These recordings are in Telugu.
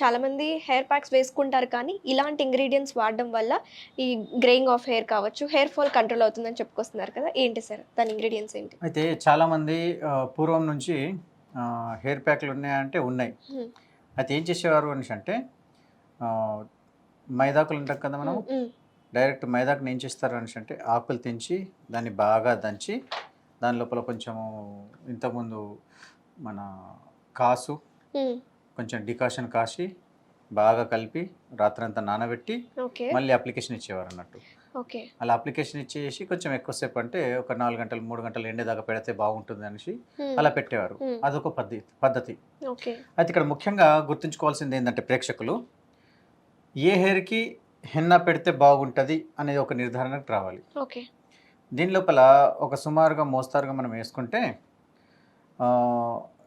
చాలా మంది హెయిర్ ప్యాక్స్ వేసుకుంటారు కానీ ఇలాంటి ఇంగ్రీడియంట్స్ వాడడం వల్ల ఈ గ్రేయింగ్ ఆఫ్ హెయిర్ కావచ్చు హెయిర్ ఫాల్ కంట్రోల్ అవుతుందని చెప్పుకొస్తున్నారు కదా ఏంటి సార్ దాని ఇంగ్రీడియంట్స్ ఏంటి అయితే చాలామంది పూర్వం నుంచి హెయిర్ ప్యాక్లు ఉన్నాయంటే ఉన్నాయి. అయితే ఏం చేసేవారు అనేసి అంటే మైదాకులు ఉంటాం కదా మనం. డైరెక్ట్ మైదాకుని ఏం చేస్తారు అనేసి అంటే ఆకులు తెంచి దాన్ని బాగా దంచి దాని లోపల కొంచెము ఇంతకుముందు మన కాసు. కొంచెం డికాషన్ కాసి బాగా కలిపి రాత్రంతా నానబెట్టి మళ్ళీ అప్లికేషన్ ఇచ్చేవారు అన్నట్టు. ఓకే. అలా అప్లికేషన్ ఇచ్చేసి కొంచెం ఎక్కువసేపు అంటే ఒక నాలుగు గంటలు మూడు గంటలు ఎండేదాకా పెడితే బాగుంటుంది అనేసి. అలా పెట్టేవారు. అదొక పద్ధతి పద్ధతి. ఓకే. అయితే ఇక్కడ ముఖ్యంగా గుర్తుంచుకోవాల్సింది ఏంటంటే ప్రేక్షకులు ఏ హెయిర్కి హెన్నా పెడితే బాగుంటుంది అనేది ఒక నిర్ధారణకు రావాలి. ఓకే. దీని లోపల ఒక సుమారుగా మోస్తారుగా మనం వేసుకుంటే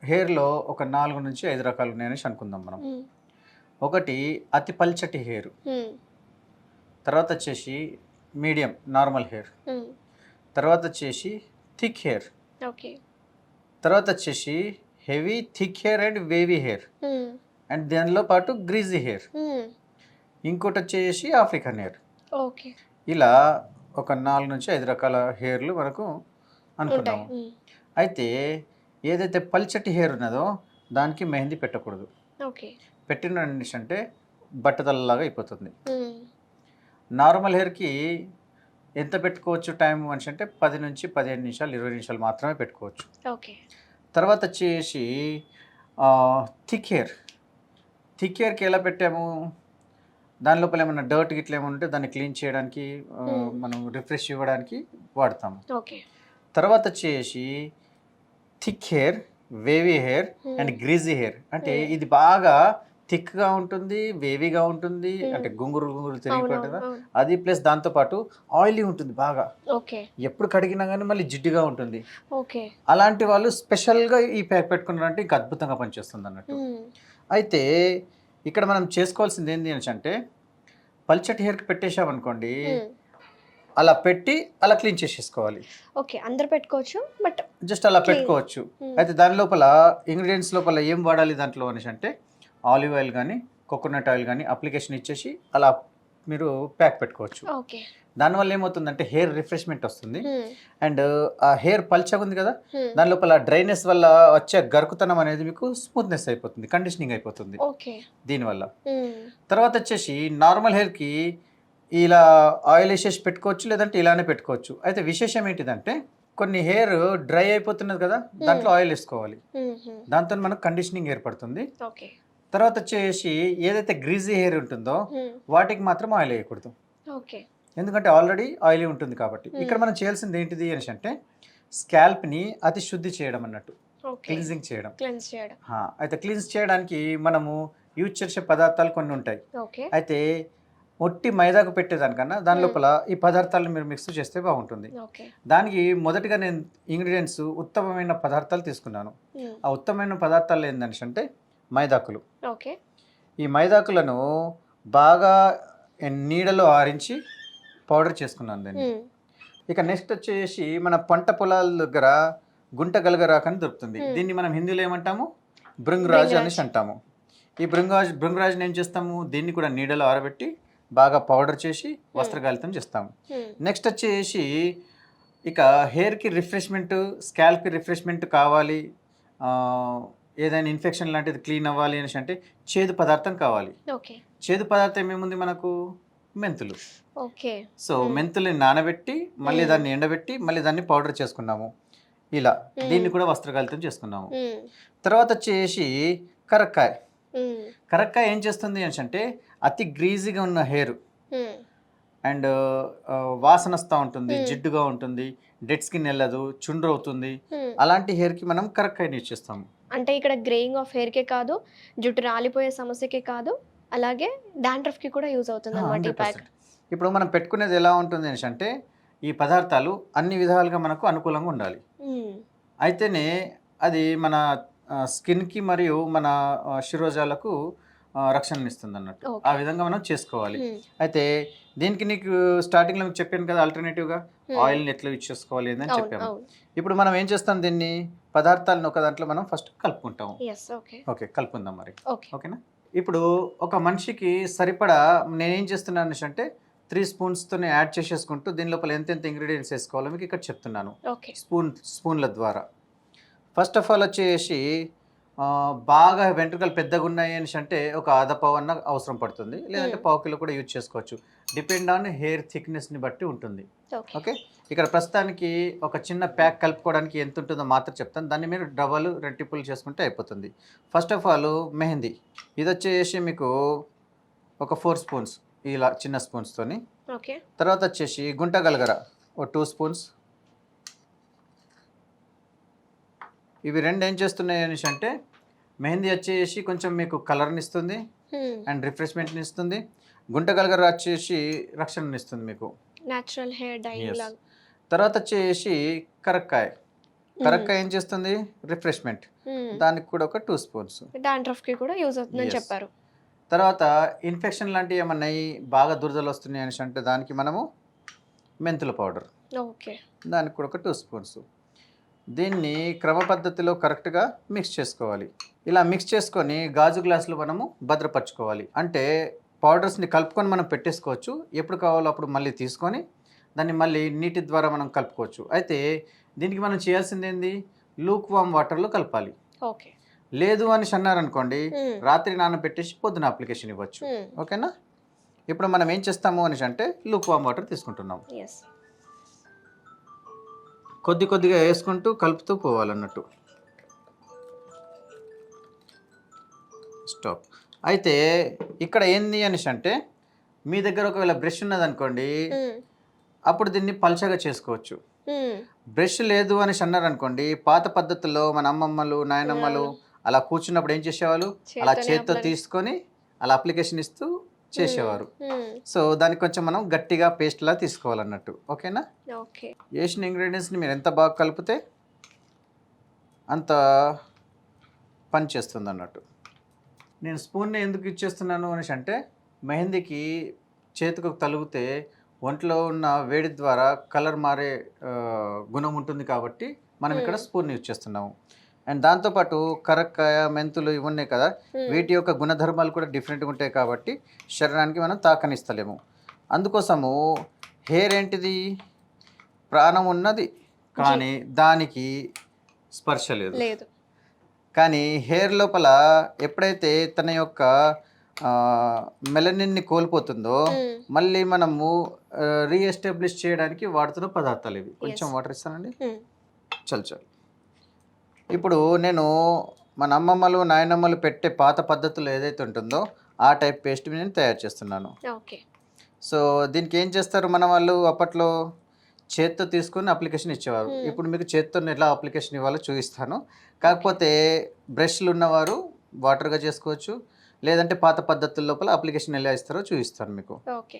హెయిర్లో ఒక నాలుగు నుంచి ఐదు రకాలు ఉన్నాయనేసి అనుకుందాం మనం. ఒకటి అతి పల్చటి హెయిర్. తర్వాత వచ్చేసి మీడియం నార్మల్ హెయిర్. తర్వాత వచ్చేసి థిక్ హెయిర్ ఓకే తర్వాత వచ్చేసి heavy thick hair and wavy hair. And దానిలో పాటు గ్రీజీ హెయిర్. ఇంకోటి వచ్చేసి ఆఫ్రికన్ హెయిర్ ఓకే ఇలా ఒక నాలుగు నుంచి ఐదు రకాల హెయిర్లు మనకు అనుకున్నాము. అయితే ఏదైతే పల్చటి హెయిర్ ఉన్నదో దానికి మెహందీ పెట్టకూడదు. ఓకే. పెట్టిన అంటే బట్టతలలాగా అయిపోతుంది. నార్మల్ హెయిర్కి ఎంత పెట్టుకోవచ్చు టైం మనిషి అంటే పది నుంచి పదిహేను నిమిషాలు ఇరవై నిమిషాలు మాత్రమే పెట్టుకోవచ్చు. ఓకే. తర్వాత వచ్చేసి థిక్ హెయిర్. థిక్ హెయిర్కి ఎలా పెట్టాము? దాని లోపల ఏమైనా డర్ట్ గిట్ల ఏమైనా ఉంటే దాన్ని క్లీన్ చేయడానికి. మనం రిఫ్రెష్ ఇవ్వడానికి వాడతాము. ఓకే. తర్వాత వచ్చేసి thick hair wavy hair hmm. And greasy hair అంటే Hmm. ఇది బాగా థిక్గా ఉంటుంది వేవీగా ఉంటుంది Hmm. అంటే గుంగురు గుంగురు తిరిగిపోతుందా. అది ప్లస్ దాంతోపాటు ఆయిలీ ఉంటుంది బాగా ఓకే ఎప్పుడు కడిగినా కానీ మళ్ళీ జిడ్డుగా ఉంటుంది ఓకే అలాంటి వాళ్ళు స్పెషల్గా ఈ ప్యాక్ పెట్టుకున్నారంటే ఇంకా అద్భుతంగా పనిచేస్తుంది అన్నట్టు. అయితే ఇక్కడ మనం చేసుకోవాల్సింది ఏంటి అని అంటే పల్చటి హెయిర్కి పెట్టేశామనుకోండి. అలా పెట్టి అలా క్లీన్ చేసేసుకోవాలి. ఓకే అందరు పెట్టుకోవచ్చు బట్ జస్ట్ అలా. పెట్టుకోవచ్చు. అయితే దాని లోపల ఇంగ్రీడియంట్స్ లోపల ఏం వాడాలి దాంట్లో అనేసి అంటే ఆలివ్ ఆయిల్ కానీ కోకోనట్ ఆయిల్ కానీ అప్లికేషన్ ఇచ్చేసి అలా మీరు ప్యాక్ పెట్టుకోవచ్చు. దానివల్ల ఏమవుతుందంటే హెయిర్ రిఫ్రెష్మెంట్ వస్తుంది. మ్మ్. అండ్ ఆ హెయిర్ పల్చగా ఉంది కదా మ్మ్. దాని లోపల డ్రైనెస్ వల్ల వచ్చే గరుకుతనం అనేది మీకు స్మూత్నెస్ అయిపోతుంది కండిషనింగ్ అయిపోతుంది. దీనివల్ల. తర్వాత వచ్చేసి నార్మల్ హెయిర్కి ఇలా ఆయిల్ వేసేసి పెట్టుకోవచ్చు లేదంటే ఇలానే పెట్టుకోవచ్చు. అయితే విశేషం ఏంటిదంటే కొన్ని హెయిర్ డ్రై అయిపోతున్నది కదా దాంట్లో ఆయిల్ వేసుకోవాలి. దాంతో మనకు కండిషనింగ్ ఏర్పడుతుంది. తర్వాత వచ్చేసి ఏదైతే గ్రీజీ హెయిర్ ఉంటుందో. వాటికి మాత్రం ఆయిల్ వేయకూడదు. ఓకే. ఎందుకంటే ఆల్రెడీ ఆయిలీ ఉంటుంది కాబట్టి. ఇక్కడ మనం చేయాల్సింది ఏంటిది అనేసి అంటే స్కాల్ప్ని అతి శుద్ధి చేయడం అన్నట్టు. ఓకే. క్లీన్జింగ్ చేయడం. అయితే క్లీన్స్ చేయడానికి మనము యూజ్ చేసే పదార్థాలు కొన్ని ఉంటాయి. అయితే ఒట్టి మైదాకు పెట్టేదానికన్నా దాని. లోపల ఈ పదార్థాలను మీరు మిక్స్ చేస్తే బాగుంటుంది దానికి మొదటిగా నేను ఇంగ్రీడియంట్స్ ఉత్తమమైన పదార్థాలు తీసుకున్నాను. ఆ ఉత్తమమైన పదార్థాలు ఏంటంటే అంటే మైదాకులు ఓకే ఈ మైదాకులను బాగా నీడలో ఆరించి పౌడర్ చేసుకున్నాను దాన్ని. ఇక నెక్స్ట్ వచ్చేసి మన పంట పొలాల దగ్గర గుంట గలగరాకు అని దొరుకుతుంది. దీన్ని మనం హిందీలో ఏమంటాము భృంగరాజ్ భృంగరాజ్. అనేసి అంటాము ఈ భృంగరాజ్ భృంగరాజ్ని ఏం చేస్తాము దీన్ని కూడా నీడలో ఆరబెట్టి బాగా పౌడర్ చేసి వస్త్రగాలితం చేస్తాము. నెక్స్ట్ వచ్చేసి ఇక హెయిర్కి రిఫ్రెష్మెంట్ స్కాల్ప్కి రిఫ్రెష్మెంట్ కావాలి ఏదైనా ఇన్ఫెక్షన్ లాంటిది క్లీన్ అవ్వాలి అనేసి అంటే చేదు పదార్థం కావాలి చేదు పదార్థం ఏముంది మనకు మెంతులు ఓకే సో. మెంతుల్ని నానబెట్టి మళ్ళీ. దాన్ని ఎండబెట్టి మళ్ళీ దాన్ని పౌడర్ చేసుకున్నాము ఇలా. దీన్ని కూడా వస్త్రగాలితం చేసుకున్నాము. తర్వాత వచ్చేసి కరక్కాయ. కరక్కాయ ఏం చేస్తుంది అంటే అతి గ్రీజీగా ఉన్న హెయిర్. అండ్ వాసన వస్తూ ఉంటుంది. జిడ్డుగా ఉంటుంది డెడ్ స్కిన్ వెళ్ళదు చుండ్రు అవుతుంది. అలాంటి హెయిర్కి మనం కరక్కాయని యూజ్ చేస్తాము అంటే ఇక్కడ గ్రేయింగ్ ఆఫ్ హెయిర్కే కాదు జుట్టు రాలిపోయే సమస్యకే కాదు అలాగే dandruff కి కూడా యూజ్ అవుతుంది అనమాట ఈ ప్యాక్ 100%. ఇప్పుడు మనం పెట్టుకునేది ఎలా ఉంటుంది అనేసి అంటే ఈ పదార్థాలు అన్ని విధాలుగా మనకు అనుకూలంగా ఉండాలి అయితేనే అది మన స్కిన్కి మరియు మన శిరోజాలకు రక్షణనిస్తుంది అన్నట్టు. ఆ విధంగా మనం చేసుకోవాలి. అయితే దీనికి నీకు స్టార్టింగ్లో మీకు చెప్పాను కదా ఆల్టర్నేటివ్గా ఆయిల్ని ఎట్లా యూజ్ చేసుకోవాలి అని చెప్పాము. ఇప్పుడు మనం ఏం చేస్తాం దీన్ని? పదార్థాలను ఒక దాంట్లో మనం ఫస్ట్ కలుపుకుంటాము. ఎస్ ఓకే కలుపుకుందాం మరి. ఓకే ఓకేనా? ఇప్పుడు ఒక మనిషికి సరిపడా నేనేం చేస్తున్నాను అంటే త్రీ స్పూన్స్తోనే యాడ్ చేసేసుకుంటూ దీని లోపల ఎంతెంత ఇంగ్రీడియంట్స్ వేసుకోవాలో మీకు ఇక్కడ చెప్తున్నాను. స్పూన్ స్పూన్ల ద్వారా. ఫస్ట్ ఆఫ్ ఆల్ వచ్చేసి బాగా వెంట్రుకలు పెద్దగా ఉన్నాయి అని అంటే ఒక అర్ధ పావు అన్న అవసరం పడుతుంది. లేదంటే Hmm. పావు కిలో కూడా యూజ్ చేసుకోవచ్చు. డిపెండ్ ఆన్ హెయిర్ థిక్నెస్ని బట్టి ఉంటుంది. ఓకే ఇక్కడ ప్రస్తుతానికి ఒక చిన్న ప్యాక్ కలుపుకోవడానికి ఎంత ఉంటుందో మాత్రం చెప్తాను. దాన్ని మీరు డబల్ రెట్టిపుల్ చేసుకుంటే అయిపోతుంది. First of all mehndi. ఇది వచ్చేసి మీకు ఒక ఫోర్ స్పూన్స్ ఇలా చిన్న స్పూన్స్తోని ఓకే తర్వాత వచ్చేసి గుంట గలగర ఓ టూ స్పూన్స్ ఇవి రెండు ఏం చేస్తున్నాయి అనేసి అంటే మెహందీ వచ్చేసి కొంచెం మీకు కలర్ని ఇస్తుంది అండ్ రిఫ్రెష్మెంట్ని ఇస్తుంది. గుంట వచ్చేసి రక్షణని ఇస్తుంది మీకు. Natural hair dyeing. లాగా. తర్వాత వచ్చేసి కరక్కాయ. కరక్కాయ ఏం చేస్తుంది? రిఫ్రెష్మెంట్ దానికి కూడా ఒక టూ స్పూన్స్ డాండ్రఫ్కి కూడా యూజ్ అవుతుందని. చెప్పారు. తర్వాత ఇన్ఫెక్షన్ లాంటివి ఏమన్నా బాగా దురదలు వస్తున్నాయి అనేసి అంటే దానికి మనము మెంతుల పౌడర్ ఓకే దానికి కూడా ఒక టూ స్పూన్స్ దీన్ని క్రమ పద్ధతిలో కరెక్ట్గా మిక్స్ చేసుకోవాలి. ఇలా మిక్స్ చేసుకొని గాజు గ్లాసులు మనము భద్రపరచుకోవాలి. అంటే పౌడర్స్ని కలుపుకొని మనం పెట్టేసుకోవచ్చు. ఎప్పుడు కావాలో అప్పుడు మళ్ళీ తీసుకొని దాన్ని మళ్ళీ నీటి ద్వారా మనం కలుపుకోవచ్చు. అయితే దీనికి మనం చేయాల్సింది ఏంది? లూక్ వామ్ వాటర్లో కలపాలి. ఓకే. లేదు అని అన్నారనుకోండి రాత్రి నానబెట్టేసి పొద్దున అప్లికేషన్ ఇవ్వచ్చు. ఓకేనా? ఇప్పుడు మనం ఏం చేస్తాము అనేసి అంటే లూక్ వామ్ వాటర్ తీసుకుంటున్నాం ఎస్ కొద్ది కొద్దిగా వేసుకుంటూ కలుపుతూ పోవాలన్నట్టు. స్టాప్. అయితే ఇక్కడ ఏంది అనేసి అంటే మీ దగ్గర ఒకవేళ బ్రష్ ఉన్నదనుకోండి అప్పుడు దీన్ని పల్చగా చేసుకోవచ్చు. బ్రష్ లేదు అనేసి అన్నారనుకోండి పాత పద్ధతుల్లో మన అమ్మమ్మలు నాయనమ్మలు అలా కూర్చున్నప్పుడు ఏం చేసేవాళ్ళు? అలా చేత్తో తీసుకొని అలా అప్లికేషన్ ఇస్తూ చేసేవారు. సో దానికి కొంచెం మనం గట్టిగా పేస్ట్లా తీసుకోవాలన్నట్టు. ఓకేనా? ఓకే. వేసిన ఇంగ్రీడియంట్స్ని మీరు ఎంత బాగా కలిపితే అంత పని చేస్తుంది అన్నట్టు నేను స్పూన్ని ఎందుకు ఇచ్చేస్తున్నాను అనేసి అంటే మెహందీకి చేతికి తలుగుతే ఒంట్లో ఉన్న వేడి ద్వారా కలర్ మారే గుణం ఉంటుంది కాబట్టి మనం ఇక్కడ. స్పూన్ యూజ్ చేస్తున్నాము. అండ్ దాంతోపాటు కరక్కాయ మెంతులు ఇవి ఉన్నాయి కదా వీటి యొక్క గుణధర్మాలు కూడా డిఫరెంట్గా ఉంటాయి కాబట్టి శరీరానికి మనం తాకనిస్తలేము. అందుకోసము హెయిర్ ఏంటిది? ప్రాణం ఉన్నది కానీ దానికి స్పర్శ లేదు. కానీ హెయిర్ లోపల ఎప్పుడైతే తన యొక్క మెలనిన్ని కోల్పోతుందో Hmm. మళ్ళీ మనము రీఎస్టాబ్లిష్ చేయడానికి వాడుతున్న పదార్థాలు ఇవి. కొంచెం. వాటర్ ఇస్తానండి. Hmm. చల్ చల్. ఇప్పుడు నేను మన అమ్మమ్మలు నాయనమ్మలు పెట్టే పాత పద్ధతులు ఏదైతే ఉంటుందో ఆ టైప్ పేస్ట్ నేను తయారు చేస్తున్నాను. ఓకే. సో దీనికి ఏం చేస్తారు మన వాళ్ళు? అప్పట్లో చేత్తో తీసుకొని అప్లికేషన్ ఇచ్చేవారు. ఇప్పుడు మీకు చేత్తో ఎలా అప్లికేషన్ ఇవ్వాలో చూపిస్తాను. కాకపోతే బ్రష్లు ఉన్నవారు వాటర్గా చేసుకోవచ్చు. లేదంటే పాత పద్ధతుల లోపల అప్లికేషన్ ఎలా ఇస్తారో చూపిస్తాను మీకు. ఓకే.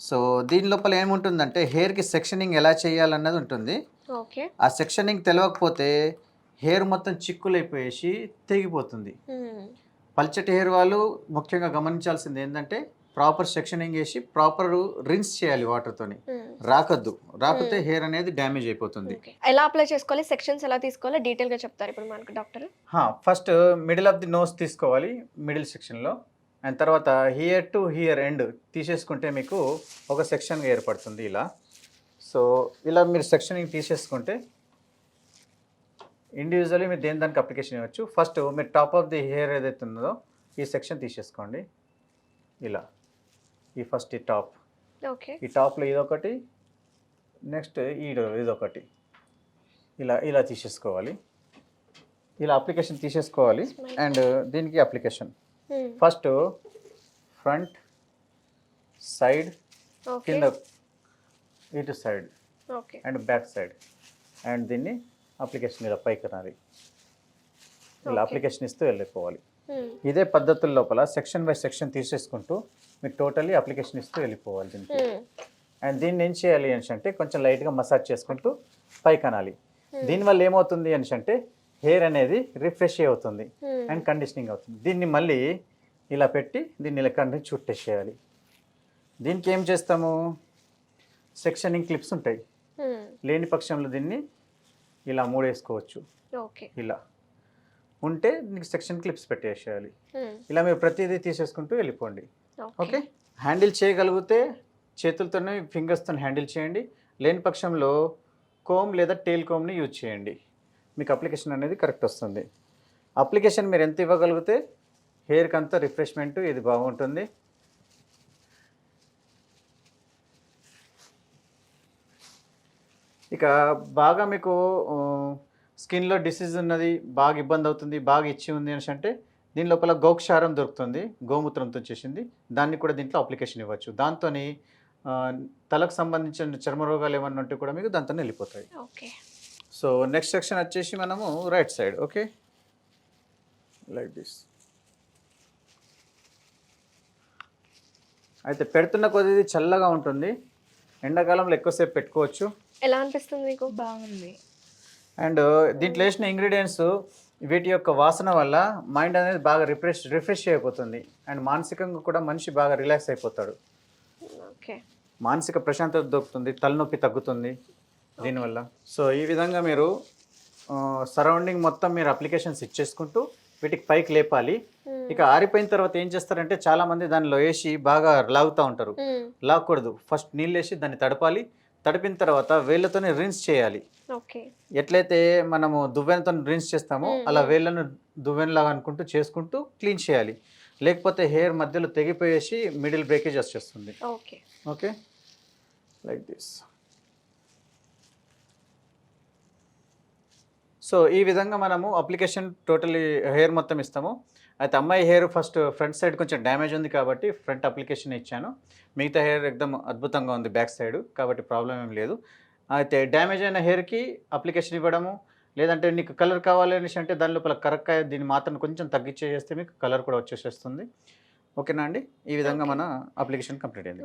సో దీని లోపల ఏముంటుందంటే హెయిర్కి సెక్షనింగ్ ఎలా చేయాలన్నది ఉంటుంది. ఓకే. ఆ సెక్షనింగ్ తెలియకపోతే హెయిర్ మొత్తం చిక్కులైపోయేసి తెగిపోతుంది. పల్చటి హెయిర్ వాళ్ళు ముఖ్యంగా గమనించాల్సింది ఏంటంటే ప్రాపర్ సెక్షనింగ్ వేసి ప్రాపర్ రిన్స్ చేయాలి వాటర్తోని రాకద్దు. రాకపోతే. హెయిర్ అనేది డ్యామేజ్ అయిపోతుంది. ఎలా అప్లై చేసుకోవాలి? సెక్షన్స్ ఎలా తీసుకోవాలో డీటెయిల్గా చెప్తారు ఇప్పుడు మనకు doctor. First middle of the nose తీసుకోవాలి మిడిల్ సెక్షన్లో. అండ్ తర్వాత హియర్ టు హియర్ ఎండ్ తీసేసుకుంటే మీకు ఒక సెక్షన్ ఏర్పడుతుంది ఇలా. సో ఇలా మీరు సెక్షనింగ్ తీసేసుకుంటే ఇండివిజువల్లీ మీరు దేని దానికి అప్లికేషన్ ఇవ్వచ్చు? ఫస్ట్ మీరు టాప్ ఆఫ్ ది హెయిర్ ఏదైతే ఉందో ఈ సెక్షన్ తీసేసుకోండి. ఇలా. ఈ ఫస్ట్ ఈ టాప్ ఓకే ఈ టాప్లో ఇదొకటి. నెక్స్ట్ ఈ ఇదొకటి. ఇలా ఇలా తీసేసుకోవాలి. ఇలా అప్లికేషన్ తీసేసుకోవాలి. అండ్ దీనికి అప్లికేషన్ ఫస్ట్ ఫ్రంట్ సైడ్ కింద ఇటు side okay and back side and దీన్ని అప్లికేషన్ ఇలా పైకి రాలి ఇలా. అప్లికేషన్ ఇస్తూ వెళ్ళిపోవాలి. ఇదే పద్ధతుల లోపల సెక్షన్ బై సెక్షన్ తీసేసుకుంటూ మీరు టోటలీ అప్లికేషన్ ఇస్తూ వెళ్ళిపోవాలి దీనికి. అండ్ దీన్ని ఏం చేయాలి అనేసి అంటే కొంచెం లైట్గా మసాజ్ చేసుకుంటూ పైకి అనాలి దీనివల్ల ఏమవుతుంది అనేసి అంటే హెయిర్ అనేది రిఫ్రెష్ అవుతుంది అండ్ కండిషనింగ్ అవుతుంది. దీన్ని మళ్ళీ ఇలా పెట్టి దీన్ని ఇలా కండి చుట్టేసేయాలి. దీనికి ఏం చేస్తాము? సెక్షనింగ్ క్లిప్స్ ఉంటాయి. లేని పక్షంలో దీన్ని ఇలా మూడేసుకోవచ్చు. ఓకే. ఇలా. ఉంటే నీకు సెక్షన్ క్లిప్స్ పెట్టేసేయాలి. ఇలా మీరు ప్రతిదీ తీసేసుకుంటూ వెళ్ళిపోండి. ఓకే. ఓకే? హ్యాండిల్ చేయగలిగితే చేతులతోనే ఫింగర్స్తో హ్యాండిల్ చేయండి. లేని పక్షంలో కోమ్ లేదా టేల్ కోమ్ని యూజ్ చేయండి. మీకు అప్లికేషన్ అనేది కరెక్ట్ వస్తుంది. అప్లికేషన్ మీరు ఎంత ఇవ్వగలిగితే హెయిర్కి అంతా రిఫ్రెష్మెంట్ ఇది బాగుంటుంది. ఇక బాగా మీకు స్కిన్లో డిసీజ్ ఉన్నది బాగా ఇబ్బంది అవుతుంది బాగా ఇచ్చి ఉంది అనేసి అంటే దీని లోపల గోక్షారం దొరుకుతుంది గోమూత్రంతో చేసింది. దాన్ని కూడా దీంట్లో అప్లికేషన్ ఇవ్వచ్చు. దాంతో తలకు సంబంధించిన చర్మ రోగాలు ఏమన్నా ఉంటే కూడా మీకు దాంతో వెళ్ళిపోతాయి. ఓకే. సో నెక్స్ట్ సెక్షన్ వచ్చేసి మనము right side okay? Like this. అయితే పెడుతున్న కొద్ది చల్లగా ఉంటుంది. ఎండాకాలంలో ఎక్కువసేపు పెట్టుకోవచ్చు. ఎలా అనిపిస్తుంది మీకు? బాగుంది. అండ్ దీంట్లో వేసిన ఇంగ్రీడియంట్స్ వీటి యొక్క వాసన వల్ల మైండ్ అనేది బాగా రిఫ్రెష్ రిఫ్రెష్ అయిపోతుంది. అండ్ మానసికంగా కూడా మనిషి బాగా రిలాక్స్ అయిపోతాడు. ఓకే. మానసిక ప్రశాంతత దొరుకుతుంది తలనొప్పి తగ్గుతుంది దీనివల్ల. సో ఈ విధంగా మీరు సరౌండింగ్ మొత్తం మీరు అప్లికేషన్స్ ఇచ్చేసుకుంటూ వీటికి పైకి లేపాలి. ఇక ఆరిపోయిన తర్వాత ఏం చేస్తారంటే చాలా మంది దానిలో వేసి బాగా లాగుతూ ఉంటారు. మ్మ్. లాగకూడదు. ఫస్ట్ నీళ్ళు వేసి దాన్ని తడపాలి. తడిపిన తర్వాత వేళ్ళతోనే రిన్స్ చేయాలి. ఓకే. ఎట్లయితే మనము దువ్వెనతో రిన్స్ చేస్తామో. అలా వేళ్ళను దువ్వెనలాగా అనుకుంటూ చేసుకుంటూ క్లీన్ చేయాలి. లేకపోతే హెయిర్ మధ్యలో తెగిపోయేసి మిడిల్ బ్రేకేజ్ వచ్చేస్తుంది okay. Okay? Like this. So ఈ విధంగా మనము అప్లికేషన్ టోటలీ హెయిర్ మొత్తం ఇస్తాము. అయితే అమ్మాయి హెయిర్ ఫస్ట్ ఫ్రంట్ సైడ్ కొంచెం డ్యామేజ్ ఉంది కాబట్టి ఫ్రంట్ అప్లికేషన్ ఇచ్చాను. మిగతా హెయిర్ ఎక్దమ్ అద్భుతంగా ఉంది బ్యాక్ సైడ్ కాబట్టి ప్రాబ్లం ఏం లేదు. అయితే డ్యామేజ్ అయిన హెయిర్కి అప్లికేషన్ ఇవ్వడము లేదంటే నీకు కలర్ కావాలి అనేసి అంటే దాని లోపల కరెక్ట్గా దీని మాత్రం కొంచెం తగ్గించేస్తే మీకు కలర్ కూడా వచ్చేసేస్తుంది. ఓకేనా అండి? ఈ విధంగా. మన అప్లికేషన్ కంప్లీట్ అయింది.